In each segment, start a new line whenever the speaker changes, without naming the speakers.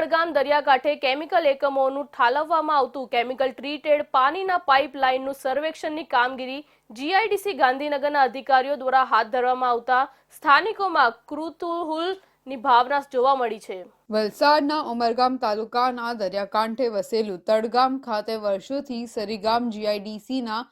તળગામ દરિયાકાંઠે કેમિકલ એકમોનું ઠાલવવામાં આવતું કેમિકલ ટ્રીટેડ પાણીના પાઇપલાઇનનું સર્વેક્ષણની કામગીરી જીઆઈડીસી ગાંધીનગરના અધિકારીઓ દ્વારા હાથ ધરવામાં આવતા સ્થાનિકોમાં કૃતુહુલની ભાવના જોવા મળી છે.
વલસાડના ઉમરગામ તાલુકાના દરિયાકાંઠે વસેલું તળગામ ખાતે વર્ષોથી સરીગામ જીઆઈડીસીના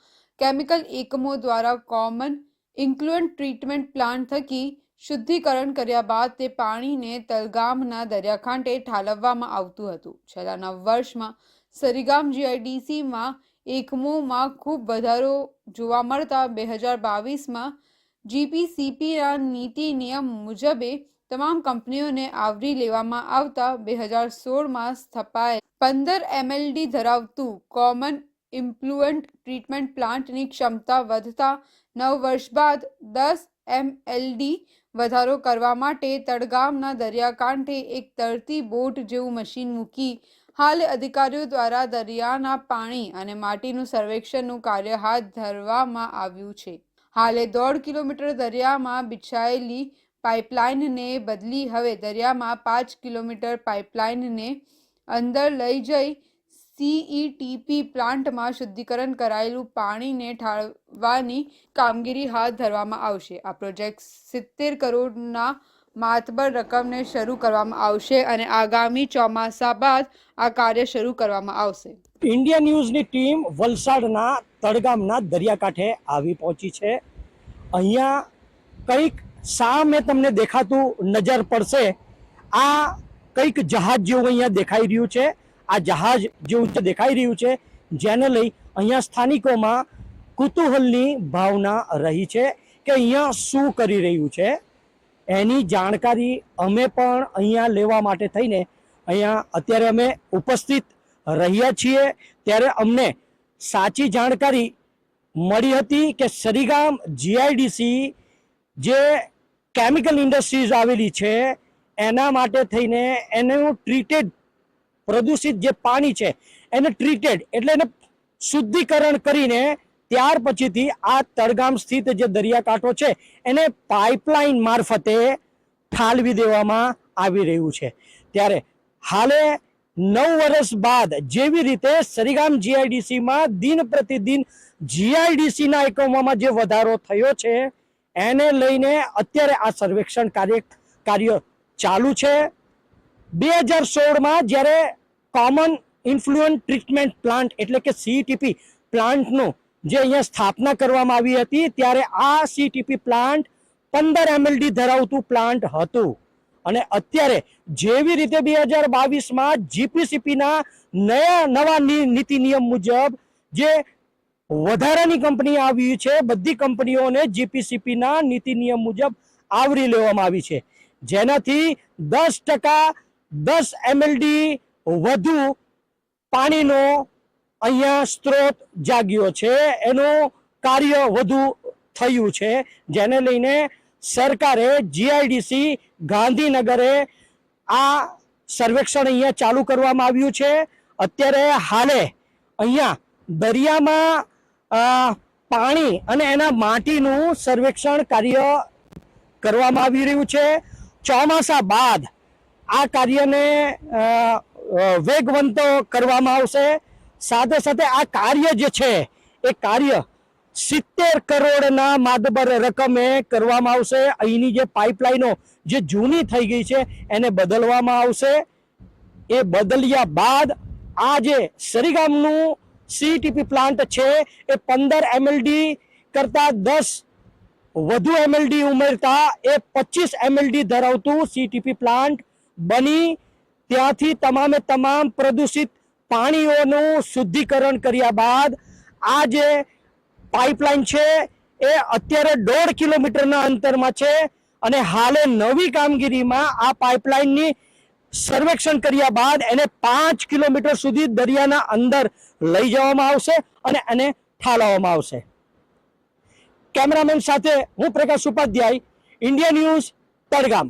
કેમિકલ એકમો દ્વારા કોમન ઇન્ક્લુઅન્ટ ટ્રીટમેન્ટ પ્લાન્ટ થકી શુદ્ધિકરણ કર્યા બાદ તે પાણીને તલગામના દરિયાકાંઠે ઠાલવવામાં આવતું હતું. છેલ્લા નવ વર્ષમાં સરીગામ જીઆઈડીસીમાં એકમોમાં ખૂબ વધારો જોવા મળતા બે હજાર બાવીસમાં જીપીસીપીના નીતિ નિયમ મુજબે તમામ કંપનીઓને આવરી લેવામાં આવતા બે હજાર સોળમાં સ્થપાયેલ પંદર એમએલડી ધરાવતું કોમન ઇમ્પ્લુઅન્ટ ટ્રીટમેન્ટ પ્લાન્ટની ક્ષમતા વધતા નવ વર્ષ બાદ દસ એમએલડી વધારો કરવા માટે તળગામના દરિયાકાંઠે એક તરતી બોટ જેવું મશીન મૂકી હાલ અધિકારીઓ દ્વારા દરિયાના પાણી અને માટીનું સર્વેક્ષણનું કાર્ય હાથ ધરવામાં આવ્યું છે. હાલે દોઢ કિલોમીટર દરિયામાં બિછાયેલી પાઇપલાઇનને બદલી હવે દરિયામાં પાંચ કિલોમીટર પાઇપલાઇનને અંદર લઈ જઈ સીઈટીપી પ્લાન્ટમાં શુદ્ધિકરણ કરાયેલું પાણીને ઠાળવાની કામગીરી હાથ ધરવામાં આવશે. આ પ્રોજેક્ટ સિત્તેર કરોડના માતબર રકમને શરૂ કરવામાં આવશે અને આગામી ચોમાસા બાદ આ કાર્ય શરૂ કરવામાં આવશે.
ઇન્ડિયા ન્યૂઝની ટીમ વલસાડના તળગામના દરિયાકાંઠે આવી પહોંચી છે. અહીંયા કંઈક સામે તમને દેખાતું નજર પડશે. આ કંઈક જહાજ જેવું અહીંયા દેખાઈ રહ્યું છે. આ જહાજ જેવું દેખાઈ રહ્યું છે, જેને લઈ અહીંયા સ્થાનિકોમાં કુતૂહલની ભાવના રહી છે કે અહીંયા શું કરી રહ્યું છે. એની જાણકારી અમે પણ અહીંયા લેવા માટે થઈને અહીંયા અત્યારે અમે ઉપસ્થિત રહ્યા છીએ. ત્યારે અમને સાચી જાણકારી મળી હતી કે સરીગામ જીઆઈડીસી જે કેમિકલ ઇન્ડસ્ટ્રીઝ આવેલી છે, એના માટે થઈને એનું ટ્રીટેડ પ્રદૂષિત જે પાણી છે, એને ટ્રીટેડ એટલે એને શુદ્ધિકરણ કરીને ત્યાર પછીથી આ તળગામ સ્થિત જે દરિયાકાંઠો છે, એને પાઇપલાઇન મારફતે ઠાલવી દેવામાં આવી રહ્યું છે. ત્યારે હાલે નવ વર્ષ બાદ જેવી રીતે સરીગામ જીઆઈડીસીમાં દિન પ્રતિદિન જીઆઈડીસીના એકમોમાં જે વધારો થયો છે, એને લઈને અત્યારે આ સર્વેક્ષણ કાર્ય કાર્ય ચાલુ છે. બે હજાર સોળમાં જ્યારે કોમન ઇન્ફ્લુઅન્ટ ટ્રીટમેન્ટ પ્લાન્ટ એટલે કે સીટીપી પ્લાન્ટનું જે અહીંયા સ્થાપના કરવામાં આવી હતી, ત્યારે આ સીટીપી પ્લાન્ટ પંદર એમએલડી ધરાવતું પ્લાન્ટ હતું. અને અત્યારે જેવી રીતે બે હજાર બાવીસમાં જીપીસીપીના નયા નવા નીતિ નિયમ મુજબ જે વધારાની કંપની આવી છે, બધી કંપનીઓને જીપીસીપીના નીતિ નિયમ મુજબ આવરી લેવામાં આવી છે. જેનાથી દસ ટકા દસ એમએલડી વધુ પાણીનો અહીંયા સ્ત્રોત જાગ્યો છે. એનું કાર્ય વધુ થયું છે. જેને લઈને સરકારે જીઆઈડીસી ગાંધીનગરે આ સર્વેક્ષણ અહીંયા ચાલુ કરવામાં આવ્યું છે. અત્યારે હાલે અહીંયા દરિયામાં પાણી અને એના માટીનું સર્વેક્ષણ કાર્ય કરવામાં આવી રહ્યું છે. ચોમાસા બાદ આ કાર્યને વેગવંતો કરવામાં આવશે. સાથે સાથે આ કાર્ય જે છે, એ કાર્ય સિત્તેર કરોડના માદબર રકમે કરવામાં આવશે. અહીંની જે પાઇપલાઇનો જે જૂની થઈ ગઈ છે, એને બદલવામાં આવશે. એ બદલ્યા બાદ આ જે સરીગામનું સીટીપી પ્લાન્ટ છે, એ પંદર એમએલડી કરતા દસ વધુ એમએલડી ઉમેરતા એ પચીસ એમએલડી ધરાવતું સીટીપી પ્લાન્ટ બની ત્યાંથી તમામે તમામ પ્રદૂષિત પાણીઓનું શુદ્ધિકરણ કર્યા બાદ આ જે પાઇપલાઇન છે એ અત્યારે દોઢ કિલોમીટરના અંતરમાં છે અને હાલે નવી કામગીરીમાં આ પાઇપલાઇનની સર્વેક્ષણ કર્યા બાદ એને પાંચ કિલોમીટર સુધી દરિયાના અંદર લઈ જવામાં આવશે અને એને ઠાલવવામાં આવશે. કેમેરામેન સાથે હું પ્રકાશ ઉપાધ્યાય, ઇન્ડિયા ન્યૂઝ તડગામ